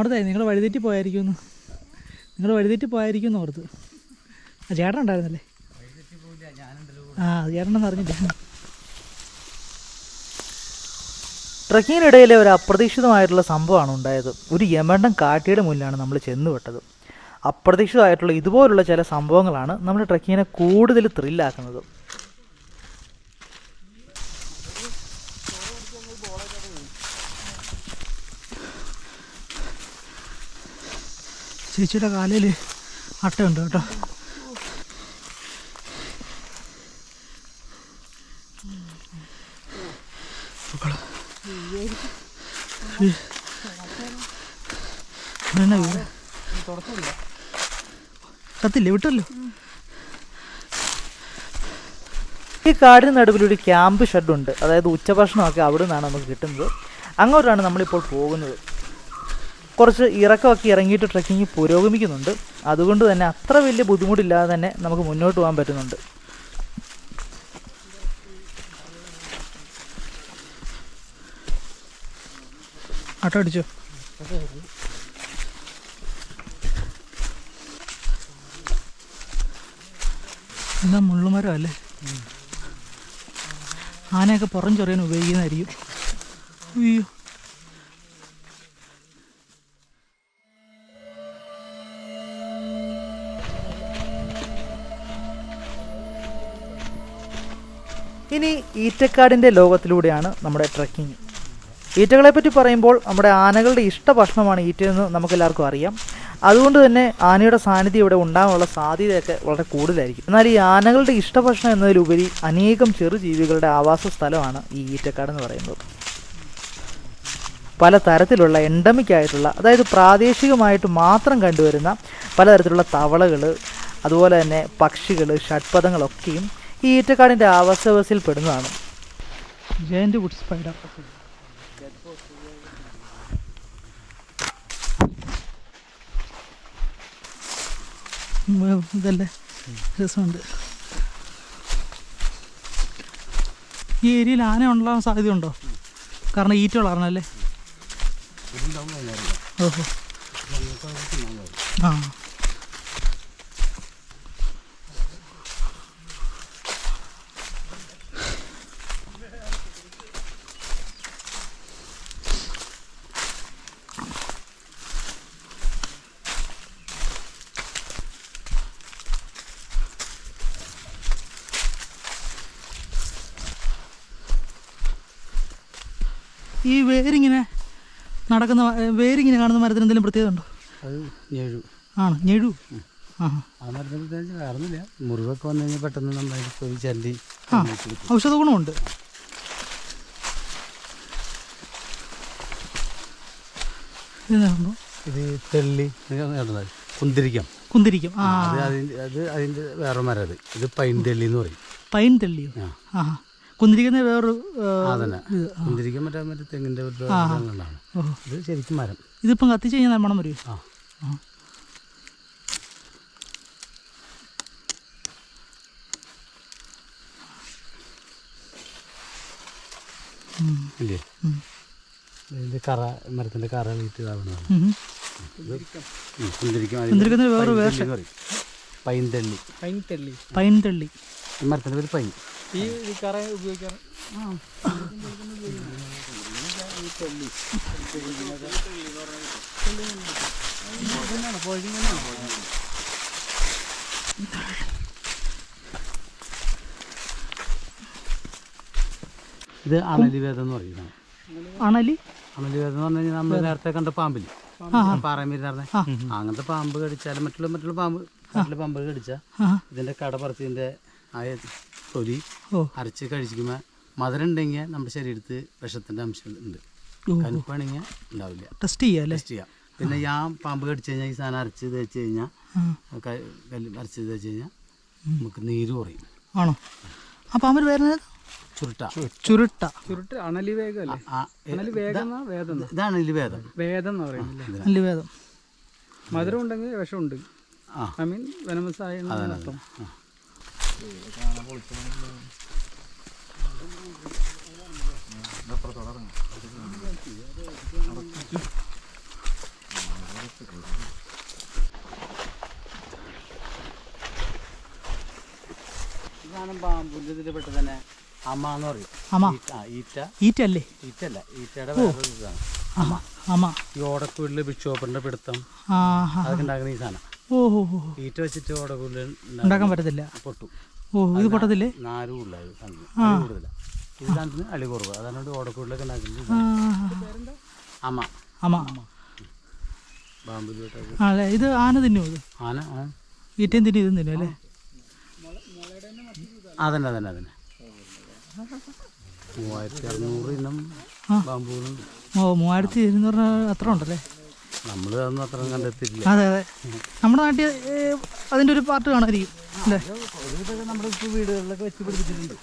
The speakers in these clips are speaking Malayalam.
അവിടുത്തെ നിങ്ങൾ വഴിതെറ്റി പോയായിരിക്കുമെന്ന്. നിങ്ങൾ വഴിതെറ്റി പോയായിരിക്കും ഓർത്ത്. ആ ചേട്ടൻ ഉണ്ടായിരുന്നല്ലേ? ആ ചേട്ടനെന്ന് അറിഞ്ഞില്ല ട്രക്കിങ്ങിനിടയിലെ ഒരു അപ്രതീക്ഷിതമായിട്ടുള്ള സംഭവമാണ് ഉണ്ടായത്. ഒരു യമണ്ടൻ കാട്ടിയുടെ മുന്നിലാണ് നമ്മൾ ചെന്നുവിട്ടത്. അപ്രതീക്ഷിതമായിട്ടുള്ള ഇതുപോലുള്ള ചില സംഭവങ്ങളാണ് നമ്മുടെ ട്രക്കിങ്ങിനെ കൂടുതൽ ത്രില്ലാക്കുന്നത് ചേച്ചിയുടെ കാലിൽ അട്ടയുണ്ട് കേട്ടോ? കത്തില്ലേ? വിട്ടല്ലോ. ഈ കാടിന് നടുവിലൊരു ക്യാമ്പ് ഷെഡുണ്ട്. അതായത് ഉച്ചഭക്ഷണമൊക്കെ അവിടെ നിന്നാണ് നമുക്ക് കിട്ടുന്നത്. അങ്ങോട്ടാണ് നമ്മളിപ്പോൾ പോകുന്നത്. കുറച്ച് ഇറക്കമൊക്കെ ഇറങ്ങിയിട്ട് ട്രക്കിങ് പുരോഗമിക്കുന്നുണ്ട്. അതുകൊണ്ട് തന്നെ അത്ര വലിയ ബുദ്ധിമുട്ടില്ലാതെ തന്നെ നമുക്ക് മുന്നോട്ട് പോകാൻ പറ്റുന്നുണ്ട്. അടിച്ചോ. എന്താ മുള്ളുമരം അല്ലേ? ആനയൊക്കെ പുറം ചൊറിയാൻ ഉപയോഗിക്കുന്നതായിരിക്കും. അയ്യോ. ഇനി ഈറ്റക്കാടിന്റെ ലോകത്തിലൂടെയാണ് നമ്മുടെ ട്രക്കിംഗ്. ഈറ്റകളെ പറ്റി പറയുമ്പോൾ നമ്മുടെ ആനകളുടെ ഇഷ്ട ഭക്ഷണമാണ് ഈറ്റയെന്ന് നമുക്കെല്ലാവർക്കും അറിയാം. അതുകൊണ്ട് തന്നെ ആനയുടെ സാന്നിധ്യം ഇവിടെ ഉണ്ടാകാനുള്ള സാധ്യതയൊക്കെ വളരെ കൂടുതലായിരിക്കും. എന്നാൽ ഈ ആനകളുടെ ഇഷ്ടഭക്ഷണം എന്നതിലുപരി അനേകം ചെറുജീവികളുടെ ആവാസ സ്ഥലമാണ് ഈ ഈറ്റക്കാട് എന്ന് പറയുന്നത്. പല തരത്തിലുള്ള എൻഡമിക് ആയിട്ടുള്ള അതായത് പ്രാദേശികമായിട്ട് മാത്രം കണ്ടുവരുന്ന പലതരത്തിലുള്ള തവളകൾ അതുപോലെ തന്നെ പക്ഷികൾ ഷഡ്പഥങ്ങളൊക്കെയും ഈ ഈറ്റക്കാടിന്റെ ആവാസവ്യവസ്ഥയിൽ പെടുന്നതാണ് ജയന്റ് വുഡ് സ്പൈഡർ. ഇതല്ലേ? രസമുണ്ട്. ഈ ഏരിയയിൽ ആന ഉണ്ടാകാൻ സാധ്യതയുണ്ടോ? കാരണം ഈറ്റ വളർന്നല്ലേ ഓഹോ. ആ. ഈ വേരിങ്ങനെ നടക്കുന്ന വേരിങ്ങനെ കാണുന്ന മരത്തിന് എന്തെങ്കിലും പ്രത്യേകത ഉണ്ടോ? അത് ഞെഴു. ആണ് ഞെഴു. ആ. ആ മരത്തിന് പ്രത്യേകിച്ച് വേറൊന്നുമില്ല. മുറിവൊക്കെ വന്നു കഴിഞ്ഞാൽ പെട്ടെന്ന് നന്നായിട്ട് പോയി ചല്ലി ആ ഔഷധ ഗുണമുണ്ട്. ഇത് തെള്ളി ഇടുന്നത് കുന്തിരിക്കം. കുന്തിരിക്കും. ആ. അത് അതിന്റെ അത് അതിന്റെ വേറെ മരം അത്. ഇത് പൈൻ തെള്ളി എന്ന് പറയും. പൈൻ തെള്ളിയോ? ആ. കുന്തിരിക്കുന്ന വേറൊരു ആ, അതന്നെ. ഇത് കുന്തിരിക്കം മറ്റേ മറ്റേ തെങ്ങിന്റെ ഒരു ഇതുകൊണ്ടാണ് ഇത് ശരിക്കും മരം. ഇതിപ്പം കത്തിച്ച് കഴിഞ്ഞാൽ മണം വരും ആ. ഇല്ലേ? ഉം. കറ മരത്തിന്റെ കറ വീട്ട് ഇതാവുന്നതാണ്. പൈൻതള്ളി പൈൻതള്ളി പൈൻതെള്ളി മരത്തിന്റെ പേര് പൈൻ. ഈ ഈ കറ ഉപയോഗിക്കാറ്? ഇത് അണലിവേദം എന്ന് പറയുന്നത് അണലി? അണലിവേദം എന്ന് പറഞ്ഞു കഴിഞ്ഞാൽ നമ്മൾ നേരത്തെ കണ്ട പാമ്പില്ലേ? പാറമീരി നടന്നെ അങ്ങനത്തെ പാമ്പ് കടിച്ചാലും മറ്റുള്ള മറ്റുള്ള പാമ്പ് മറ്റുള്ള പാമ്പ് കടിച്ചാൽ ഇതിന്റെ കട പറിച്ചതിന്റെ ആ തൊലി അരച്ച് കഴിച്ചിരിക്കുമ്പോൾ മധുരം ഉണ്ടെങ്കിൽ നമ്മുടെ ശരീരത്തിൽ വിഷത്തിന്റെ അംശം ഉണ്ട്. കനുപ്പാണെങ്കിൽ ഉണ്ടാവില്ല. ടെസ്റ്റ് ചെയ്യാം ടെസ്റ്റ് ചെയ്യാം. പിന്നെ ഞാൻ പാമ്പ് കടിച്ചു കഴിഞ്ഞാൽ ഈ സാധനം അരച്ച് തേച്ച് കഴിഞ്ഞാൽ അരച്ച് തേച്ച് കഴിഞ്ഞാൽ നമുക്ക് നീര് കുറയും. ആണോ? ആ അവർ വരുന്നത് ചുരുട്ട. ചുരുട്ട. ചുരുട്ട അണലി വേഗം അണലി വേഗം വേദം ഇതാണ് ഇതിൽ വേദം. വേദം എന്ന് പറയുന്നത് അണലി വേദം. മധുരം ഉണ്ടെങ്കിൽ വിഷമുണ്ട്. ഐ മീൻ വനമസായ എന്നാണ് ഇതാണ് പാമ്പിന്റെ എന്ന് അല്ലേ ഈറ്റയുടെ ഇതാണ്. ഈ ഓടക്കുള്ളിൽ ബിക്ഷോപ്പറിന്റെ പിടുത്തം. അതൊക്കെ ഉണ്ടാക്കുന്ന ഈ സാധനം. ഈറ്റ വെച്ചിട്ട് ഓടക്കുള്ളിൽ ഉണ്ടാക്കാൻ പറ്റത്തില്ല. പൊട്ടു. ഓ ഇത് പൊട്ടത്തില്ലേ? നാല് കൂടുതലായി സാധനത്തിന് അളി കൂടുതല. ഈ സാധനത്തിന് അളി കുറവ്. അതാണ് ഓടക്കുള്ളിലൊക്കെ ഉണ്ടാക്കുന്നത് അമ്മ. അമ്മ. പാമ്പിലോട്ടൊക്കെ അല്ലേ? ഇത് ആന തിന്നു ഇത്? ആന ഈറ്റയും തിന്നു ഇതും തിന്നു അല്ലേ? അതന്നെ അതന്നെ അതന്നെ. മൂവായിരത്തി അറുന്നൂറ് ഇനം. ഓ മൂവായിരത്തി ഇരുന്നൂറ് അത്ര ഉണ്ടല്ലേ? നമ്മൾ അത്ര അതെ അതെ. നമ്മുടെ നാട്ടിൽ അതിന്റെ അതിന്റെ ഒരു പാർട്ട് കാണുമായിരിക്കും അല്ലേ? നമ്മുടെ ഇപ്പോൾ വീടുകളിലൊക്കെ വെച്ച് പിടിപ്പിച്ചിട്ടുണ്ട്.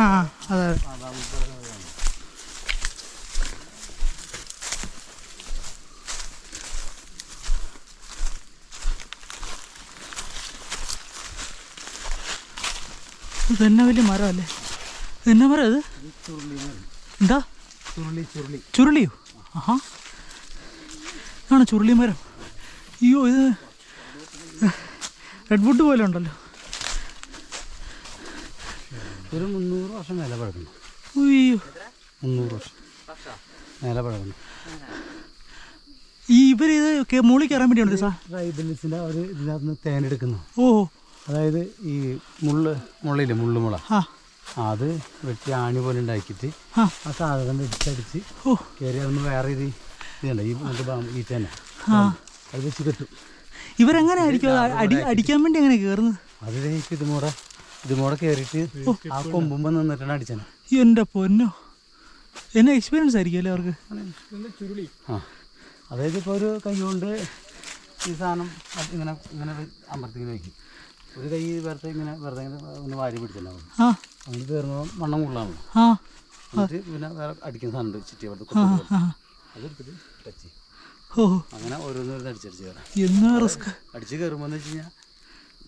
ആ അതെ വലിയ മരം അല്ലേ? എന്നാ മരം അത്? എന്താ? ചുരുളി ചുരുളി. ചുരുളിയോ? ആഹാ. ആണ് ചുരുളി മരം? അയ്യോ ഇത് റെഡ് വുഡ് പോലെ ഉണ്ടല്ലോ. ഒരു മുന്നൂറ് വർഷം മേലെ പഴക്കുന്നു അയ്യോ. മുന്നൂറ് വർഷം. വില പഴക്കുന്നു ഈ ഇവർ ഇത് മുകളിൽ കയറാൻ വേണ്ടിയുണ്ട് സാർ ട്രൈബലിസിന്റെ അവർ ഇതിനകത്ത് നിന്ന് തേനെടുക്കുന്നു ഓ അതായത് ഈ മുള്ള് മുള്ളില്ലേ മുള്ളുമുള. ആ. അത് വെട്ടി ആണി പോലെ ഉണ്ടാക്കിയിട്ട് ആ. സാധനം ഇടിച്ചടിച്ച് ഓ. കയറി അതൊന്ന് വേറെ ഇത് ഇതുണ്ട് ഈ നമുക്ക് ബാ- ഈ തന്നെ അത് വെച്ച് കെട്ടും. ഇവരെങ്ങനെ ആയിരിക്കും അടി അടിക്കാൻ വേണ്ടി എങ്ങനെ കയറുന്നത് അത് കഴിഞ്ഞിട്ട് ഇതുമൂടെ ഇതുമൂടെ കയറിയിട്ട് ആ കൊമ്പുമ്പോൾ നിന്നിട്ടാണ് അടിച്ചത് എന്റെ പൊന്നോ. എന്നെ എക്സ്പീരിയൻസ് ആയിരിക്കും അല്ലേ അവർക്ക് ആ. അതായത് ഇപ്പോൾ ഒരു കൈ കൊണ്ട് ഈ സാധനം ഇങ്ങനെ ഇങ്ങനെ അമ്പലത്തിൽ വയ്ക്കും ഒരു കൈ വെറുതെ ഇങ്ങനെ വെറുതെ ഇങ്ങനെ വാരി പിടിച്ചല്ലോ അങ്ങനെ കയറുമ്പോൾ മണ്ണം ആ. എന്നിട്ട് പിന്നെ വേറെ അടിക്കുന്ന സാധനം ഉണ്ട് ചുറ്റി അവിടുത്തെ ആ കൊത്തുകൾ. അതെടുത്തിട്ട് ടച്ച് അങ്ങനെ ഓരോന്നോരോന്ന് അടിച്ചടിച്ച് കയറാം എന്നാ റിസ്ക്? അടിച്ച് കയറുമ്പോൾ എന്ന് വെച്ച് കഴിഞ്ഞാൽ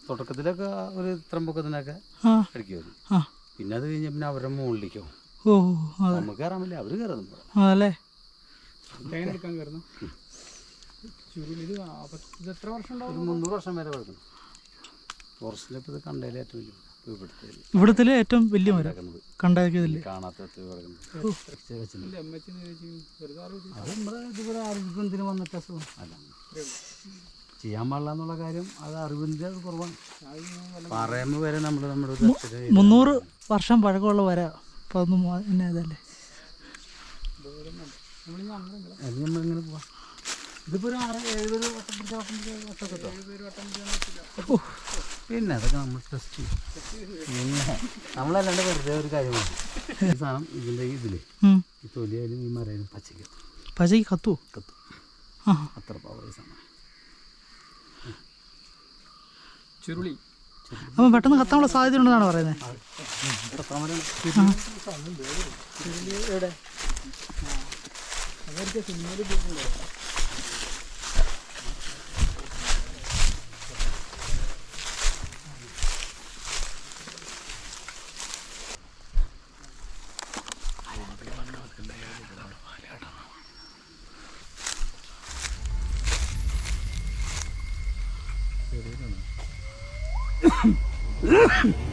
തുടക്കത്തിലൊക്കെ ഒരു ഇത്രയും പൊക്കത്തിനൊക്കെ ആ. അടിക്കുമായിരുന്നു. ആ. പിന്നെ അത് കഴിഞ്ഞ പിന്നെ അവരുടെ മുകളിലേക്കോ. ഓ അതെ. നമുക്ക് കയറാൻ പറ്റില്ല. അവർ കയറുന്നു അതല്ലേ കയറുന്നു ഇത് എത്ര വർഷം ഒരു മുന്നൂറ് വർഷം വരെ പഴക്കുന്നു ഫോറസ്റ്റിലിപ്പോൾ ഇത് കണ്ടതിൽ ഏറ്റവും വലിയ ഇവിടത്തിലെ ഏറ്റവും വലിയ മരം. കണ്ടാക്കിയതല്ലേ അറിവിന്തിന് വന്നിട്ട് അസുഖം? അല്ല. ചെയ്യാൻ പാടില്ല എന്നുള്ള കാര്യം അത് അറിവിന്റെ കുറവാണ്. പറയുമ്പോൾ വരെ നമ്മൾ നമ്മുടെ. മുന്നൂറ് വർഷം പഴക്കമുള്ള വര. പതിനൊന്ന് ഇതല്ലേ അത് പോവാം. ഇതിപ്പോൾ ഒരു ആറ് എഴുപത് വട്ടം പിടിച്ച വട്ടം പിടിച്ച വട്ടമൊക്കെ കിട്ടും. പിന്നെ അതൊക്കെ നമ്മൾ ടെസ്റ്റ് ചെയ്യും. പിന്നെ നമ്മളല്ലാണ്ട് വെറുതെ ഒരു കാര്യമാണ് ഈ സാധനം ഇതിന്റെ ഇതിൽ ഈ തൊലിയായാലും ഈ മരയിലും പച്ചയ്ക്ക് പച്ചയ്ക്ക് കത്തു. കത്തു അത്ര പവർ സാധനം. ചുരുളി. അപ്പം പെട്ടെന്ന് കത്താനുള്ള സാധ്യത ഉണ്ടെന്നാണ് പറയുന്നത്. കാട്ടി എന്നാണ് കണ്ടത്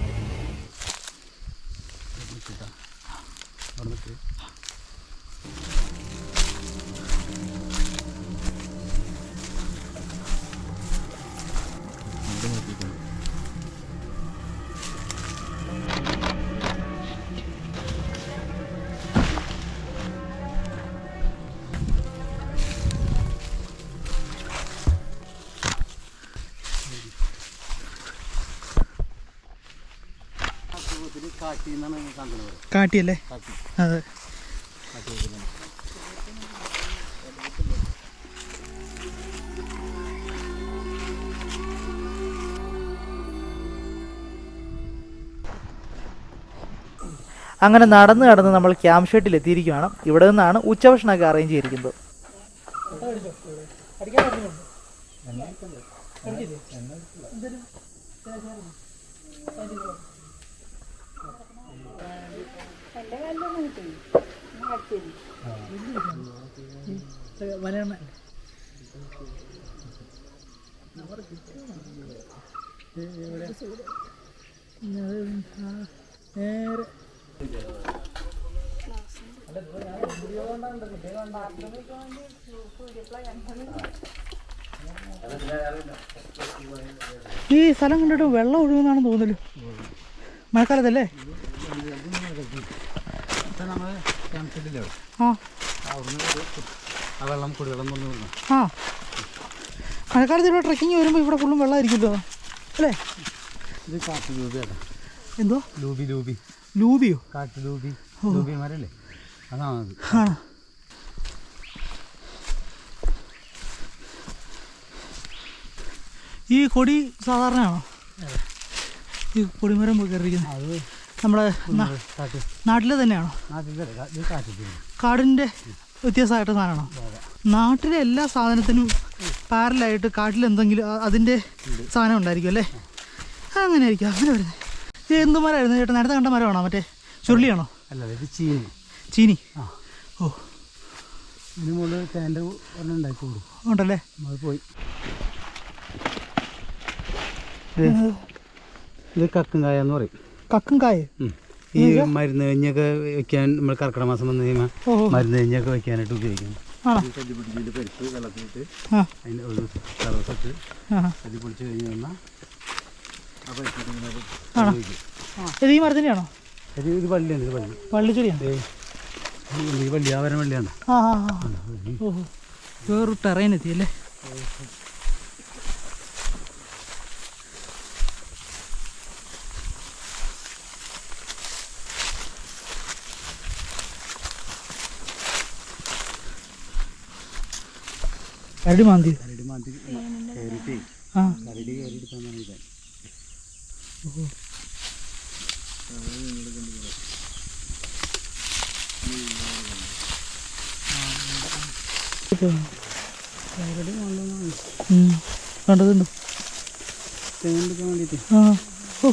കാട്ടിയല്ലേ? അതെ. അങ്ങനെ നടന്ന് നടന്ന് നമ്മൾ ക്യാമ്പ് ഷെട്ടിൽ എത്തിയിരിക്കുകയാണ്. ഇവിടെ നിന്നാണ് ഉച്ചഭക്ഷണമൊക്കെ അറേഞ്ച് ചെയ്തിരിക്കുന്നത്. അടിക്കാൻ ഈ സ്ഥലം കണ്ടിട്ട് വെള്ളം ഒഴുകുന്നാണെന്ന് തോന്നല്ലോ മഴക്കാലത്തല്ലേ? ഇപ്പം നമ്മൾ കിണറ്റില്ലേ ആ. അവിടുന്ന് ഒരു- ആ വെള്ളം കുടിവെള്ളം കൊണ്ടു വന്നു. ആ. മഴക്കാലത്ത് ഇവിടെ ട്രക്കിങ് വരുമ്പോൾ ഇവിടെ ഫുള്ളും വെള്ളമായിരിക്കുമല്ലോ. അല്ലേ? ഇത് കാട്ടു എന്തോ? ലൂബി ലൂബി. ലൂബിയോ? കാട്ടു ലൂബി. ലൂബിമാരല്ലേ? അതാണത് ആണോ ഈ കൊടി സാധാരണയാണോ? ഈ കൊടിമരം പോയി കയറിയിരിക്കുന്നത്. അത് നമ്മുടെ നാട്ടിലെ തന്നെയാണോ? കാടിന്റെ വ്യത്യാസമായിട്ട് സാധനമാണോ? നാട്ടിലെ എല്ലാ സാധനത്തിനും പാരലായിട്ട് കാട്ടിൽ എന്തെങ്കിലും അതിന്റെ സാധനം ഉണ്ടായിരിക്കും അല്ലേ? അങ്ങനെ ആയിരിക്കും അങ്ങനെ വരുന്നത്. ഇത് എന്ത് മരമായിരുന്നു ചേട്ടൻ നേരത്തെ കണ്ട മരമാണോ? മറ്റേ ചുരുളിയാണോ? അല്ല ഇത് ചീനി. ചീനി? ഓ. ഇതിന് മുകളിൽ തേന്റെ ഒരെണ്ണം ഉണ്ടായിക്കോളൂ ഉണ്ടല്ലേ? അത് പോയി. ഇത് കക്കും കായ എന്ന് പറയും. കക്കും കായ ഈ മരുന്ന് കഴിഞ്ഞൊക്കെ വെക്കാൻ നമ്മൾ കർക്കിടക മാസം വന്നു കഴിയുമ്പോൾ ഓഹോ. മരുന്ന് കഴിഞ്ഞൊക്കെ വെക്കാനായിട്ട് ഉപയോഗിക്കും ആണോ? പരിപ്പ് വെള്ളത്തിലിട്ട് ആ. അതിന്റെ ഒരു അത് പൊളിച്ച് കഴിഞ്ഞ് വന്നാൽ ആ ഉപയോഗിക്കും. ഇത് ഈ മരത്തിന്റെയാണോ ഇത് ഇത് വള്ളിയാണ് ഇത് വള്ളി വള്ളിച്ചെടിയാണ് ഏയ് ഈ വള്ളി ആ വരം വള്ളിയാണ് ആ ആ. ആ ഓഹോ. വേറൊരു ടെറൈൻ എത്തി കരടി മാന്തി. കരടി മാന്തി. കയറിയിട്ട്. ആ. കരടി കയറി എടുക്കാന്നാണ് ഓഹോ. കണ്ടതുണ്ട്. തെങ്ങെടുക്കാൻ വേണ്ടിയിട്ട്. ആ ഓ.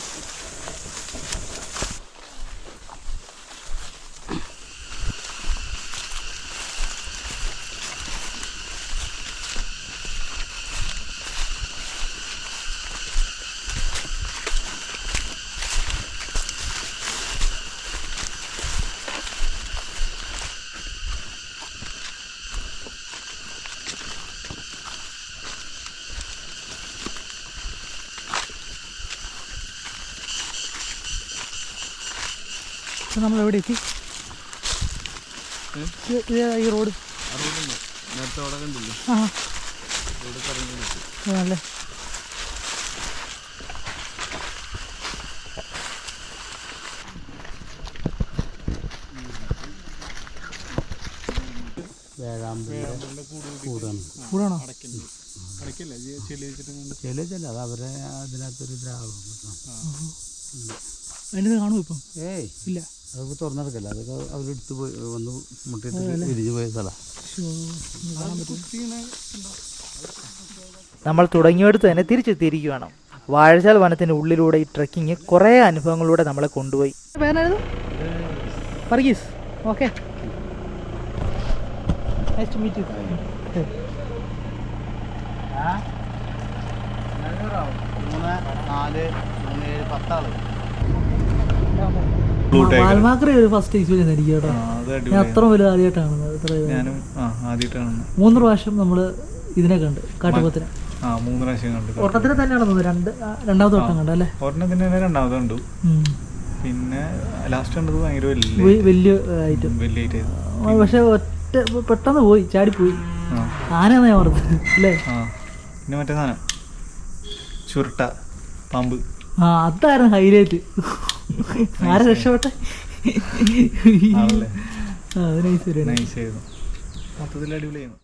ഇപ്പൊ നമ്മൾ എവിടെ എത്തി? ഈ റോഡ്. ആണല്ലേ? കൂടാണ്. അത് അവരെ അതിനകത്തൊരു ദ്രാവകം. അതിന്റെ കാണുമോ ഇപ്പം? ഏയ്. ഇല്ല. അതൊക്കെ തുറന്നെടുക്കല്ല? അതൊക്കെ അവരെടുത്ത് പോയി വന്ന് മുട്ടിട്ട് വിരിഞ്ഞു പോയ സ്ഥലമാണ് നമ്മൾ തുടങ്ങിയെടുത്ത് തന്നെ തിരിച്ചെത്തിയിരിക്കുകയാണ് വാഴച്ചാൽ വനത്തിന്റെ ഉള്ളിലൂടെ ഈ ട്രക്കിങ് കുറേ അനുഭവങ്ങളിലൂടെ നമ്മളെ കൊണ്ടുപോയി. പേരായിരുന്നു വർഗീസ്. ഓക്കെ. മൂന്ന് നാല് മൂന്ന് ഏഴ് പത്താൾ. മാൽമാക്രി ഒരു ഫസ്റ്റ് എക്സ്പീരിയൻസ് എനിക്ക് കേട്ടോ ഞാൻ അത്ര വലുത് ആദ്യമായിട്ടാണ് ഞാനും ആദ്യമായിട്ടാണ്. മൂന്ന് പ്രാവശ്യം നമ്മൾ ഇതിനെ കണ്ട് കാട്ടുപോത്തിനെ. ആ മൂന്ന് പ്രാവശ്യം കണ്ടു ഒരെണ്ണത്തിനെ തന്നെയാണ് തോന്നുന്നത് രണ്ട് രണ്ടാമത്തെ വട്ടം കണ്ടു അല്ലേ? ഒരെണ്ണത്തിന് തന്നെ രണ്ടാമത് കണ്ടു. പിന്നെ ലാസ്റ്റ് കണ്ടത് ഭയങ്കര വലിയ ഐറ്റം വലിയ ഐറ്റം പക്ഷെ ഒറ്റ പെട്ടെന്ന് പോയി ചാടിപ്പോയി. പോയി ആനയാന്ന് ഞാൻ ഓർത്തത് അല്ലേ? പിന്നെ മറ്റേ സാധനം. ചുരുട്ട പാമ്പ്. ആ അതായിരുന്നു ഹൈലൈറ്റ് ആരെ രക്ഷപ്പെട്ടെ? അത് നൈസ് മൊത്തത്തിൽ അടിപൊളിയായിരുന്നു.